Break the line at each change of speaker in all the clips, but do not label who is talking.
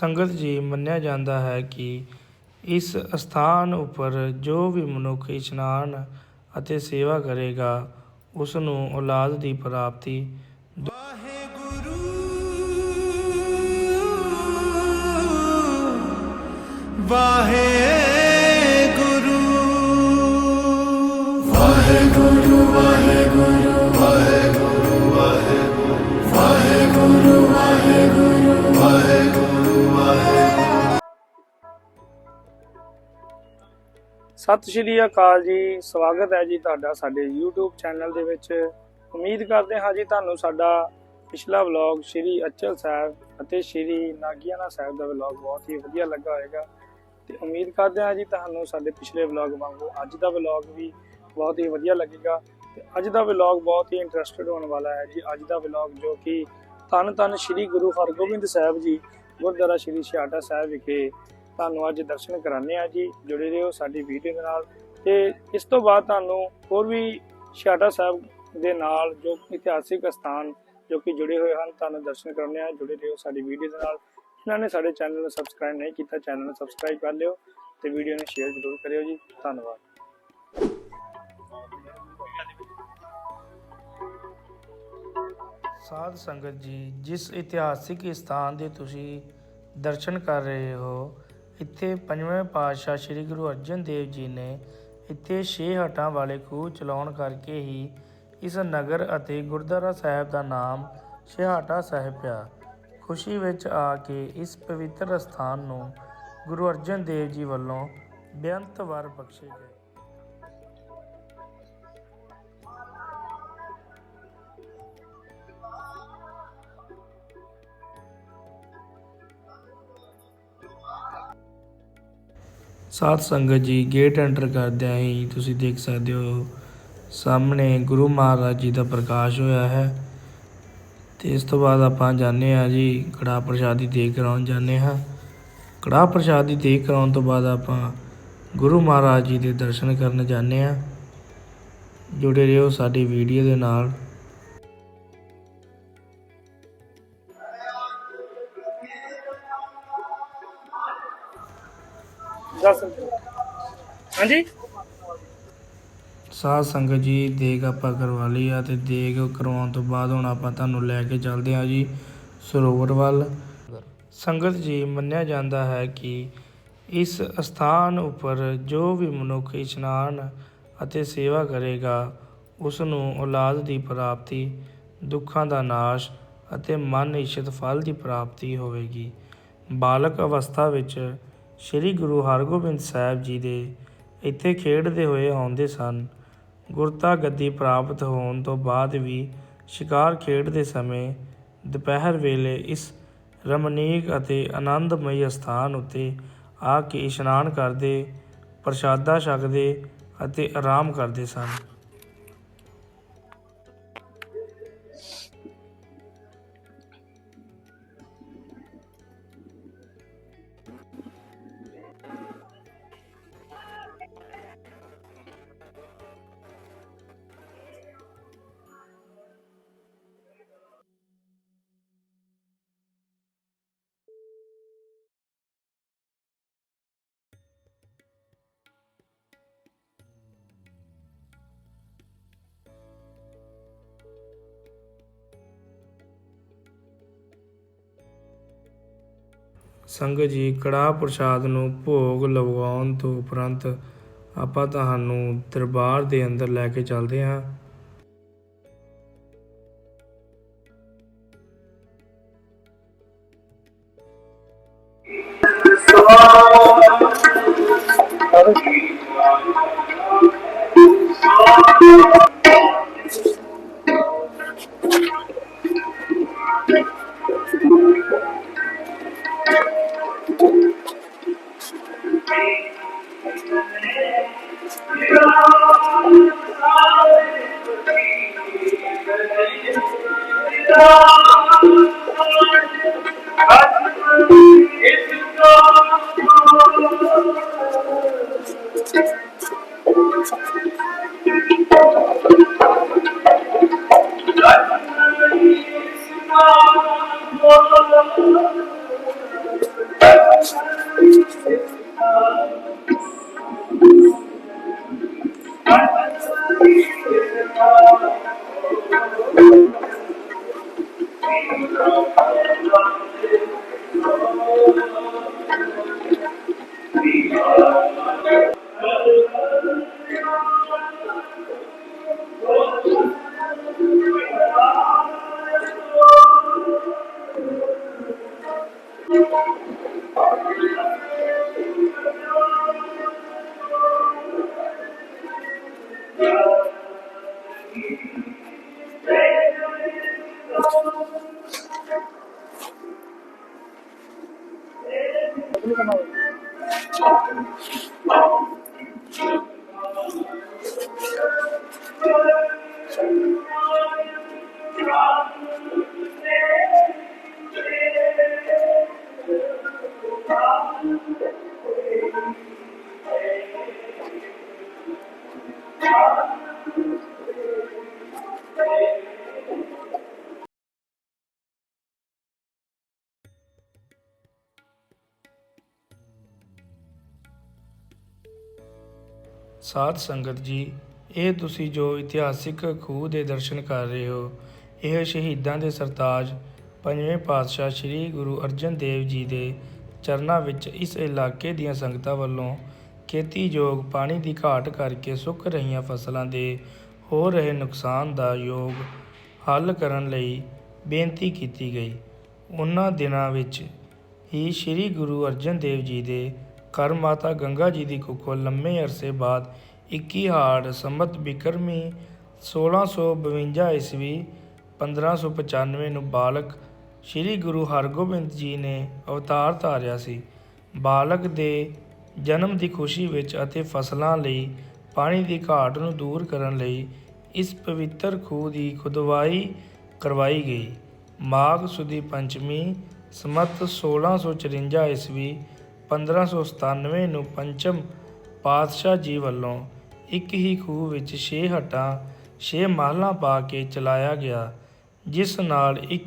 ਸੰਗਤ ਜੀ ਮੰਨਿਆ ਜਾਂਦਾ ਹੈ ਕਿ ਇਸ ਅਸਥਾਨ ਉੱਪਰ ਜੋ ਵੀ ਮਨੁੱਖ ਇਸ਼ਨਾਨ ਅਤੇ ਸੇਵਾ ਕਰੇਗਾ ਉਸ ਨੂੰ ਔਲਾਦ ਦੀ ਪ੍ਰਾਪਤੀ
ਵਾਹਿਗੁਰੂ ਵਾਹਿਗੁਰੂ।
ਸਤਿ ਸ਼੍ਰੀ ਅਕਾਲ ਜੀ, ਸਵਾਗਤ ਹੈ ਜੀ ਤੁਹਾਡਾ ਸਾਡੇ YouTube ਚੈਨਲ ਦੇ ਵਿੱਚ। ਉਮੀਦ ਕਰਦੇ ਹਾਂ ਜੀ ਤੁਹਾਨੂੰ ਸਾਡਾ ਪਿਛਲਾ ਵਲੌਗ ਸ਼੍ਰੀ ਅਚਲ ਸਾਹਿਬ ਅਤੇ ਸ਼੍ਰੀ ਨਾਗੀਆਣਾ ਸਾਹਿਬ ਦਾ ਵਲੌਗ ਬਹੁਤ ਹੀ ਵਧੀਆ ਲੱਗਾ ਹੋਵੇਗਾ। ਤੇ ਉਮੀਦ ਕਰਦੇ ਹਾਂ ਜੀ ਤੁਹਾਨੂੰ ਸਾਡੇ ਪਿਛਲੇ ਵਲੌਗ ਵਾਂਗੂ ਅੱਜ ਦਾ ਵਲੌਗ ਵੀ ਬਹੁਤ ਹੀ ਵਧੀਆ ਲੱਗੇਗਾ। ਤੇ ਅੱਜ ਦਾ ਵਲੌਗ ਬਹੁਤ ਹੀ ਇੰਟਰਸਟਿਡ ਹੋਣ ਵਾਲਾ ਹੈ ਜੀ ਅੱਜ ਦਾ ਵਲੌਗ ਜੋ ਕਿ ਧੰਨ ਧੰਨ ਸ਼੍ਰੀ ਗੁਰੂ ਹਰਗੋਬਿੰਦ ਸਾਹਿਬ ਜੀ, ਗੁਰਦੁਆਰਾ ਸ਼੍ਰੀ ਛਿਆਟਾ ਸਾਹਿਬ ਵਿਖੇ ਤੁਹਾਨੂੰ ਅੱਜ ਦਰਸ਼ਨ ਕਰਾਣੇ ਆ ਜੀ, ਜੁੜੇ ਰਹੋ ਸਾਡੀ ਵੀਡੀਓ ਦੇ ਨਾਲ। ਤੇ ਇਸ ਤੋਂ ਬਾਅਦ ਤੁਹਾਨੂੰ ਹੋਰ ਵੀ ਛਿਆਟਾ ਸਾਹਿਬ ਦੇ ਨਾਲ ਜੋ ਇਤਿਹਾਸਿਕ ਸਥਾਨ ਜੋ ਕਿ ਜੁੜੇ ਹੋਏ ਹਨ, ਤੁਹਾਨੂੰ ਦਰਸ਼ਨ ਕਰਾउने ਆ ਜੁੜੇ ਰਹੋ ਸਾਡੀ ਵੀਡੀਓ ਦੇ ਨਾਲ। ਜਿਨ੍ਹਾਂ ਨੇ ਸਾਡੇ ਚੈਨਲ ਨੂੰ ਸਬਸਕ੍ਰਾਈਬ ਨਹੀਂ ਕੀਤਾ, ਚੈਨਲ ਨੂੰ ਸਬਸਕ੍ਰਾਈਬ ਕਰ ਲਿਓ ਤੇ ਵੀਡੀਓ ਨੂੰ ਸ਼ੇਅਰ ਜ਼ਰੂਰ ਕਰਿਓ ਜੀ। ਧੰਨਵਾਦ। ਸਾਧ ਸੰਗਤ ਜੀ, ਜਿਸ ਇਤਿਹਾਸਿਕ ਸਥਾਨ ਦੇ ਤੁਸੀਂ ਦਰਸ਼ਨ ਕਰ ਰਹੇ ਹੋ ਇੱਥੇ ਪੰਜਵੇਂ ਪਾਤਸ਼ਾਹ ਸ੍ਰੀ ਗੁਰੂ ਅਰਜਨ ਦੇਵ ਜੀ ਨੇ ਇੱਥੇ ਛੇ ਹੱਟਾਂ ਵਾਲੇ ਖੂਹ ਚਲਾਉਣ ਕਰਕੇ ਹੀ ਇਸ ਨਗਰ ਅਤੇ ਗੁਰਦੁਆਰਾ ਸਾਹਿਬ ਦਾ ਨਾਮ ਛੇਹਾਟਾ ਸਾਹਿਬ ਪਿਆ। ਖੁਸ਼ੀ ਵਿੱਚ ਆ ਕੇ ਇਸ ਪਵਿੱਤਰ ਸਥਾਨ ਨੂੰ ਗੁਰੂ ਅਰਜਨ ਦੇਵ ਜੀ ਵੱਲੋਂ ਬੇਅੰਤ ਵਰ ਬਖਸ਼ੇ ਗਏ। ਸਾਧ ਸੰਗਤ ਜੀ ਗੇਟ ਐਂਟਰ ਕਰਦਿਆਂ ਹੀ ਤੁਸੀਂ ਦੇਖ ਸਕਦੇ ਹੋ, ਸਾਹਮਣੇ ਗੁਰੂ ਮਹਾਰਾਜ ਜੀ ਦਾ ਪ੍ਰਕਾਸ਼ ਹੋਇਆ ਹੈ। ਤੇ ਇਸ ਤੋਂ ਬਾਅਦ ਆਪਾਂ ਜਾਂਦੇ ਹਾਂ ਜੀ, ਕੜਾਹ ਪ੍ਰਸ਼ਾਦੀ ਦੇ ਕਰਾਉਣ ਜਾਂਦੇ ਹਾਂ ਕੜਾਹ ਪ੍ਰਸ਼ਾਦੀ ਦੇ ਕਰਾਉਣ ਤੋਂ ਬਾਅਦ ਆਪਾਂ ਗੁਰੂ ਮਹਾਰਾਜ ਜੀ ਦੇ ਦਰਸ਼ਨ ਕਰਨ ਜਾਂਦੇ ਹਾਂ ਜੁੜੇ ਰਹੋ ਸਾਡੀ ਵੀਡੀਓ ਦੇ ਨਾਲ। ਦੱਸ ਹਾਂਜੀ? ਸਾਧ ਸੰਗਤ ਜੀ, ਦੇਗ ਆਪਾਂ ਕਰਵਾ ਲਈ ਆ ਤੇ ਦੇਗ ਕਰਵਾਉਣ ਤੋਂ ਬਾਅਦ ਹੁਣ ਆਪਾਂ ਤੁਹਾਨੂੰ ਲੈ ਕੇ ਚੱਲਦੇ ਹਾਂ ਜੀ ਸਰੋਵਰ ਵੱਲ। ਸੰਗਤ ਜੀ, ਮੰਨਿਆ ਜਾਂਦਾ ਹੈ ਕਿ ਇਸ ਸਥਾਨ ਉੱਪਰ ਜੋ ਵੀ ਮਨੁੱਖ ਇਸ਼ਨਾਨ ਅਤੇ ਸੇਵਾ ਕਰੇਗਾ ਉਸ ਨੂੰ ਔਲਾਦ ਦੀ ਪ੍ਰਾਪਤੀ, ਦੁੱਖਾਂ ਦਾ ਨਾਸ਼ ਅਤੇ ਮਨ ਇਛਤ ਫਲ ਦੀ ਪ੍ਰਾਪਤੀ ਹੋਵੇਗੀ। ਬਾਲਕ ਅਵਸਥਾ ਵਿੱਚ ਸ੍ਰੀ ਗੁਰੂ ਹਰਗੋਬਿੰਦ ਸਾਹਿਬ ਜੀ ਦੇ ਇੱਥੇ ਖੇਡਦੇ ਹੋਏ ਆਉਂਦੇ ਸਨ। ਗੁਰਤਾ ਗੱਦੀ ਪ੍ਰਾਪਤ ਹੋਣ ਤੋਂ ਬਾਅਦ ਵੀ ਸ਼ਿਕਾਰ ਖੇਡਦੇ ਸਮੇਂ ਦੁਪਹਿਰ ਵੇਲੇ ਇਸ ਰਮਣੀਕ ਅਤੇ ਆਨੰਦਮਈ ਸਥਾਨ ਉੱਤੇ ਆ ਕੇ ਇਸ਼ਨਾਨ ਕਰਦੇ, ਪ੍ਰਸ਼ਾਦਾ ਛਕਦੇ ਅਤੇ ਆਰਾਮ ਕਰਦੇ ਸਨ। ਸੰਗਤ ਜੀ, ਕੜਾਹ ਪ੍ਰਸ਼ਾਦ ਨੂੰ ਭੋਗ ਲਗਵਾਉਣ ਤੋਂ ਉਪਰੰਤ ਆਪਾਂ ਤੁਹਾਨੂੰ ਦਰਬਾਰ ਦੇ ਅੰਦਰ ਲੈ ਕੇ ਚੱਲਦੇ ਹਾਂ। No! Thank you. ਸਾਧ ਸੰਗਤ ਜੀ, ਇਹ ਤੁਸੀਂ ਜੋ ਇਤਿਹਾਸਿਕ ਖੂਹ ਦੇ ਦਰਸ਼ਨ ਕਰ ਰਹੇ ਹੋ, ਇਹ ਸ਼ਹੀਦਾਂ ਦੇ ਸਰਤਾਜ ਪੰਜਵੇਂ ਪਾਤਸ਼ਾਹ ਸ੍ਰੀ ਗੁਰੂ ਅਰਜਨ ਦੇਵ ਜੀ ਦੇ ਚਰਨਾਂ ਵਿੱਚ ਇਸ ਇਲਾਕੇ ਦੀਆਂ ਸੰਗਤਾਂ ਵੱਲੋਂ ਖੇਤੀਯੋਗ ਪਾਣੀ ਦੀ ਘਾਟ ਕਰਕੇ ਸੁੱਕ ਰਹੀਆਂ ਫਸਲਾਂ ਦੇ ਹੋ ਰਹੇ ਨੁਕਸਾਨ ਦਾ ਯੋਗ ਹੱਲ ਕਰਨ ਲਈ ਬੇਨਤੀ ਕੀਤੀ ਗਈ। ਉਹਨਾਂ ਦਿਨਾਂ ਵਿੱਚ ਹੀ ਸ੍ਰੀ ਗੁਰੂ ਅਰਜਨ ਦੇਵ ਜੀ ਦੇ ਘਰ ਮਾਤਾ ਗੰਗਾ ਜੀ ਦੀ ਕੁੱਖੋਂ ਲੰਮੇ ਅਰਸੇ ਬਾਅਦ 21 ਹਾੜ ਸੰਮਤ ਬਿਕਰਮੀ 1652 ਈਸਵੀ 1595 ਨੂੰ ਬਾਲਕ ਸ੍ਰੀ ਗੁਰੂ ਹਰਗੋਬਿੰਦ ਜੀ ਨੇ ਅਵਤਾਰ ਧਾਰਿਆ ਸੀ। ਬਾਲਕ ਦੇ ਜਨਮ ਦੀ ਖੁਸ਼ੀ ਵਿੱਚ ਅਤੇ ਫਸਲਾਂ ਲਈ ਪਾਣੀ ਦੀ ਘਾਟ ਨੂੰ ਦੂਰ ਕਰਨ ਲਈ ਇਸ ਪਵਿੱਤਰ ਖੂਹ ਦੀ ਖੁਦਵਾਈ ਕਰਵਾਈ ਗਈ। ਮਾਘ ਸੁਦੀ ਪੰਚਮੀ ਸਮਤ 1654 ਈਸਵੀ 1597 ਨੂੰ ਪੰਚਮ ਪਾਤਸ਼ਾਹ ਜੀ ਵੱਲੋਂ ਇੱਕ ਹੀ ਖੂਹ ਵਿੱਚ 6 ਹੱਟਾਂ 6 ਮਹਲਾਂ ਪਾ ਕੇ ਚਲਾਇਆ ਗਿਆ, ਜਿਸ ਨਾਲ ਇੱਕ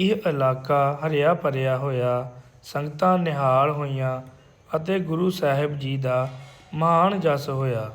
ਇਹ ਇਲਾਕਾ ਹਰਿਆ ਭਰਿਆ ਹੋਇਆ, ਸੰਗਤਾਂ ਨਿਹਾਲ ਹੋਈਆਂ ਅਤੇ ਗੁਰੂ ਸਾਹਿਬ ਜੀ ਦਾ ਮਹਾਨ ਜਸ ਹੋਇਆ।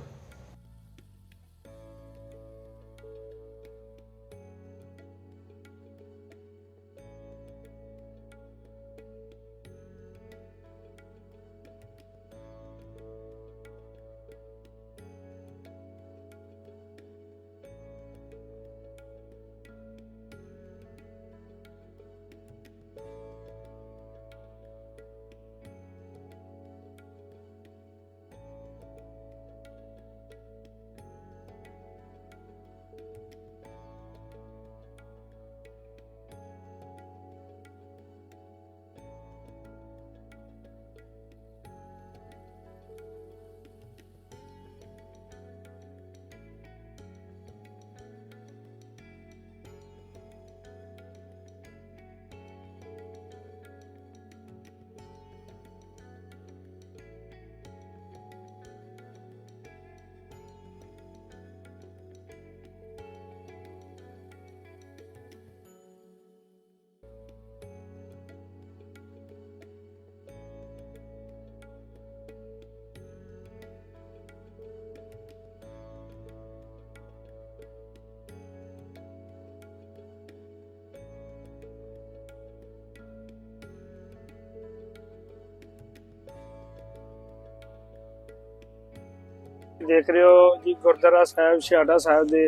ਦੇਖ ਰਹੇ ਹੋ ਜੀ ਗੁਰਦੁਆਰਾ ਸਾਹਿਬ ਛਿਆੜਾ ਸਾਹਿਬ ਦੇ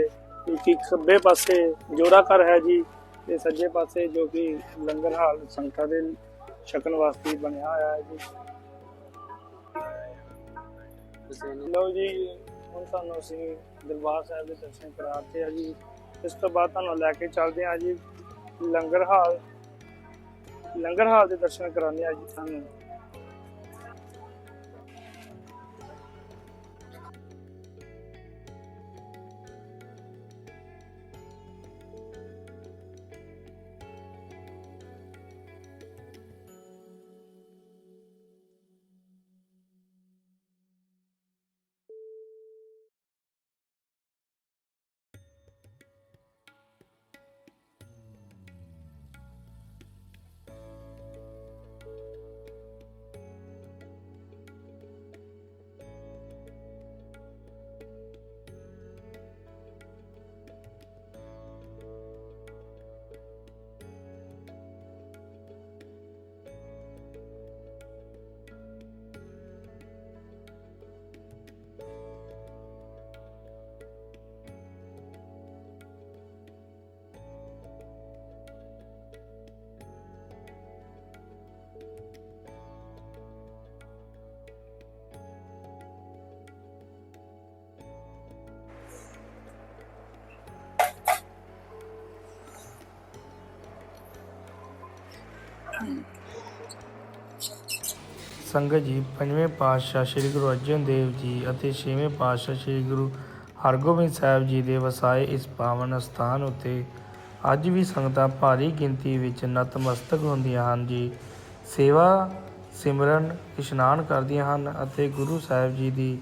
ਇੱਕ ਖੱਬੇ ਪਾਸੇ ਜੋੜਾ ਘਰ ਹੈ ਜੀ, ਤੇ ਸੱਜੇ ਪਾਸੇ ਜੋ ਕਿ ਲੰਗਰ ਹਾਲ ਸੰਗਤਾਂ ਦੇ ਛਕਣ ਵਾਸਤੇ ਬਣਿਆ ਹੋਇਆ ਹੈ ਜੀ। ਲਓ ਜੀ, ਹੁਣ ਤੁਹਾਨੂੰ ਅਸੀਂ ਦਰਬਾਰ ਸਾਹਿਬ ਦੇ ਦਰਸ਼ਨ ਕਰਾਤੇ ਆ ਜੀ। ਇਸ ਤੋਂ ਬਾਅਦ ਤੁਹਾਨੂੰ ਲੈ ਕੇ ਚੱਲਦੇ ਆ ਜੀ, ਲੰਗਰ ਹਾਲ ਲੰਗਰ ਹਾਲ ਦੇ ਦਰਸ਼ਨ ਕਰਾਉਂਦੇ ਆ ਜੀ ਸਾਨੂੰ ਸੰਗਤ ਜੀ, ਪੰਜਵੇਂ ਪਾਤਸ਼ਾਹ ਸ੍ਰੀ ਗੁਰੂ ਅਰਜਨ ਦੇਵ ਜੀ ਅਤੇ ਛੇਵੇਂ ਪਾਤਸ਼ਾਹ ਸ੍ਰੀ ਗੁਰੂ ਹਰਗੋਬਿੰਦ ਸਾਹਿਬ ਜੀ ਦੇ ਵਸਾਏ ਇਸ ਪਾਵਨ ਸਥਾਨ ਉੱਤੇ ਅੱਜ ਵੀ ਸੰਗਤਾਂ ਭਾਰੀ ਗਿਣਤੀ ਵਿੱਚ ਨਤਮਸਤਕ ਹੁੰਦੀਆਂ ਹਨ ਜੀ। ਸੇਵਾ, ਸਿਮਰਨ, ਇਸ਼ਨਾਨ ਕਰਦੀਆਂ ਹਨ ਅਤੇ ਗੁਰੂ ਸਾਹਿਬ ਜੀ ਦੀ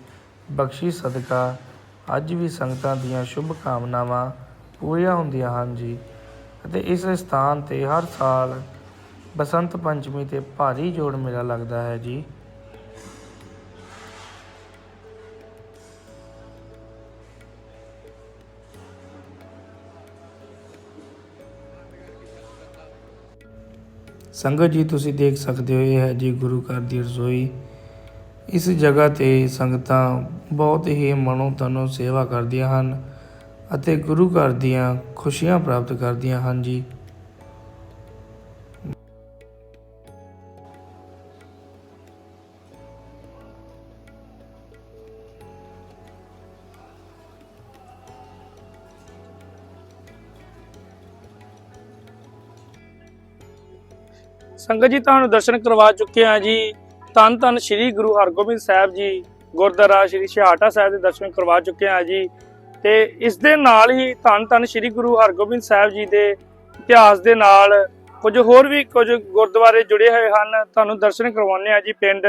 ਬਖਸ਼ਿਸ਼ ਸਦਕਾ ਅੱਜ ਵੀ ਸੰਗਤਾਂ ਦੀਆਂ ਸ਼ੁਭ ਕਾਮਨਾਵਾਂ ਪੂਰੀਆਂ ਹੁੰਦੀਆਂ ਹਨ ਜੀ। ਅਤੇ ਇਸ ਸਥਾਨ ਤੇ ਹਰ ਸਾਲ ਬਸੰਤ ਪੰਚਮੀ ਤੇ ਭਾਰੀ ਜੋੜ ਮੇਲਾ ਲੱਗਦਾ ਹੈ ਜੀ। ਸੰਗਤ ਜੀ, ਤੁਸੀਂ ਦੇਖ ਸਕਦੇ ਹੋ, ਇਹ ਹੈ ਜੀ ਗੁਰੂ ਘਰ ਦੀ ਰਸੋਈ। ਇਸ ਜਗ੍ਹਾ ਤੇ ਸੰਗਤਾਂ ਬਹੁਤ ਹੀ ਮਨੋਂ ਤਨੋਂ ਸੇਵਾ ਕਰਦੀਆਂ ਹਨ ਅਤੇ ਗੁਰੂ ਘਰ ਦੀਆਂ ਖੁਸ਼ੀਆਂ ਪ੍ਰਾਪਤ ਕਰਦੀਆਂ ਹਨ ਜੀ। ਸੰਗਤ ਜੀ, ਤੁਹਾਨੂੰ ਦਰਸ਼ਨ ਕਰਵਾ ਚੁੱਕੇ ਹਾਂ ਜੀ। ਧੰਨ ਧੰਨ ਸ੍ਰੀ ਗੁਰੂ ਹਰਗੋਬਿੰਦ ਸਾਹਿਬ ਜੀ, ਗੁਰਦੁਆਰਾ ਸ੍ਰੀ ਛਿਹਾਟਾ ਸਾਹਿਬ ਦੇ ਦਰਸ਼ਨ ਕਰਵਾ ਚੁੱਕੇ ਹਾਂ ਜੀ। ਤੇ ਇਸ ਦੇ ਨਾਲ ਹੀ ਧੰਨ ਧੰਨ ਸ੍ਰੀ ਗੁਰੂ ਹਰਗੋਬਿੰਦ ਸਾਹਿਬ ਜੀ ਦੇ ਇਤਿਹਾਸ ਦੇ ਨਾਲ ਕੁਝ ਹੋਰ ਵੀ ਕੁਝ ਗੁਰਦੁਆਰੇ ਜੁੜੇ ਹੋਏ ਹਨ। ਤੁਹਾਨੂੰ ਦਰਸ਼ਨ ਕਰਵਾਉਂਦੇ ਹਾਂ ਜੀ ਪਿੰਡ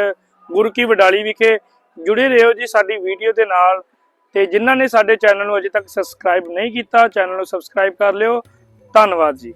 ਗੁਰੂ ਕੀ ਵਡਾਲੀ ਵਿਖੇ। ਜੁੜੇ ਰਹੋ ਜੀ ਸਾਡੀ ਵੀਡੀਓ ਦੇ ਨਾਲ। ਤੇ ਜਿਨ੍ਹਾਂ ਨੇ ਸਾਡੇ ਚੈਨਲ ਨੂੰ ਅਜੇ ਤੱਕ ਸਬਸਕ੍ਰਾਈਬ ਨਹੀਂ ਕੀਤਾ, ਚੈਨਲ ਨੂੰ ਸਬਸਕ੍ਰਾਈਬ ਕਰ ਲਿਓ। ਧੰਨਵਾਦ ਜੀ।